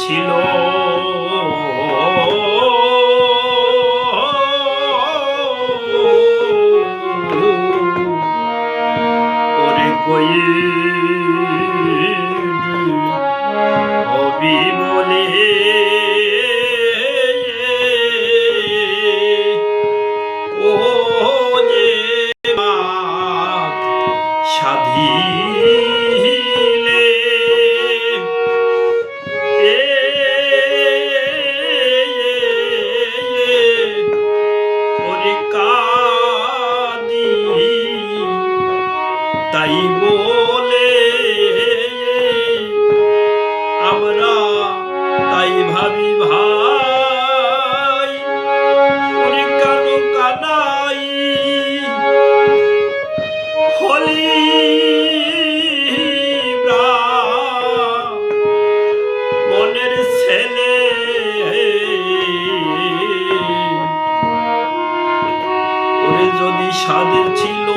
ছিল। ওরে কই স্বাদ ছিল।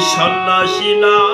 し的心。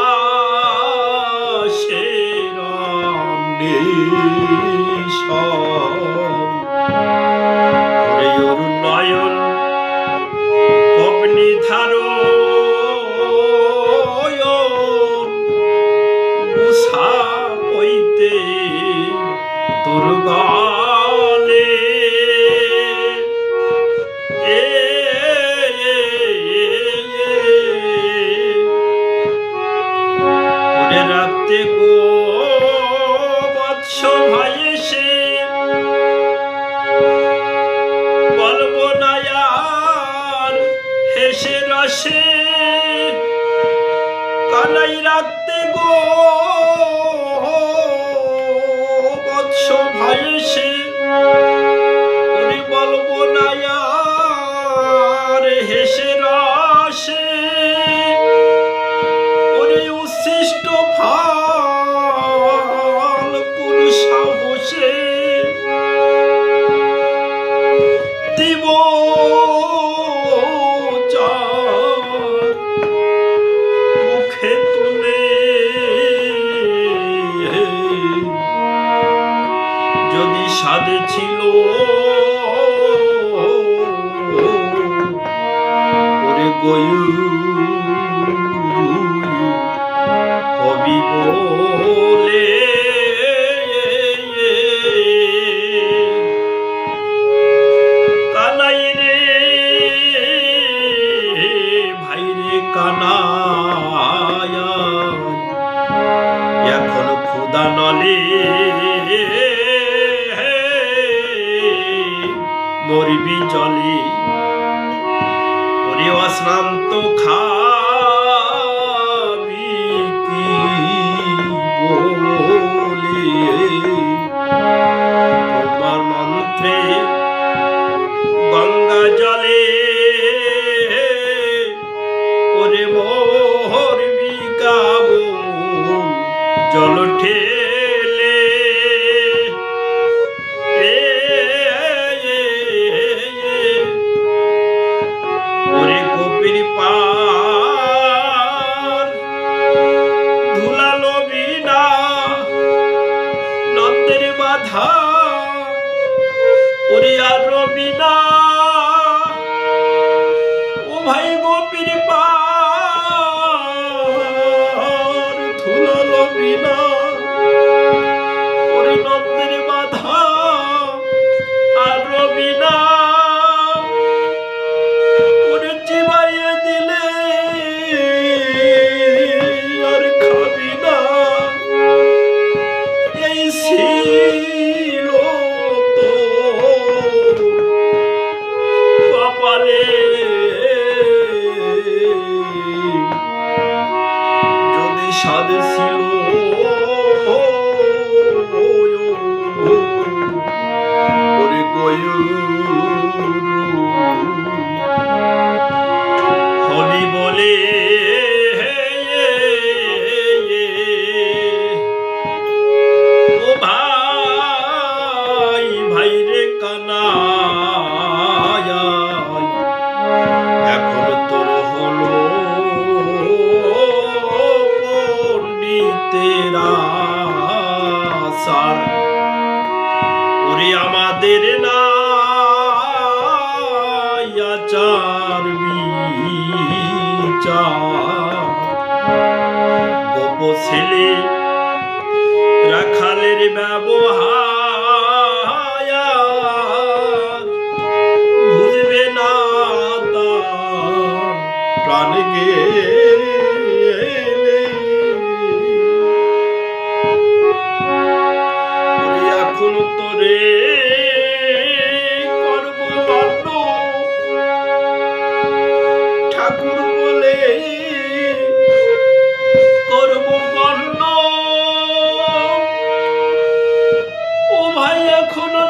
বানাই রাখতে গো ভাই সে কবি বলে কানাই রে ভাই রে কানায় এখন খুদা নলে মরিবি জলে। नाम तो खा था 心里 kono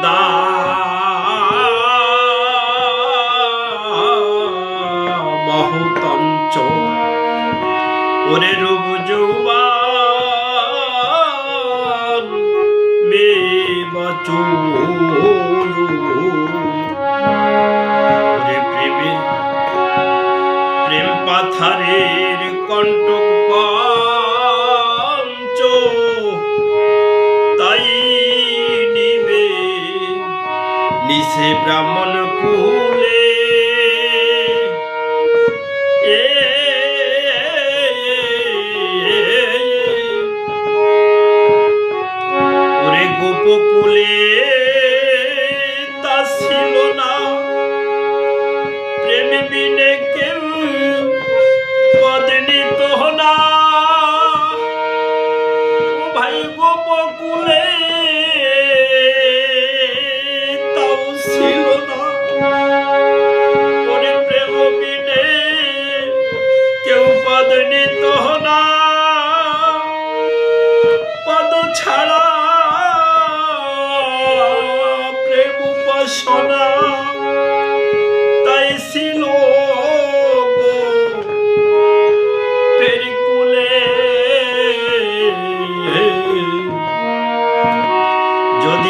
বান্দা মহতঞ্চ ওরে রূপ যৌবান মে ওরে প্রেমে প্রেম পাথারের কণ্টক সে ব্রাহ্মণ কুলে ওরে গোপকুলে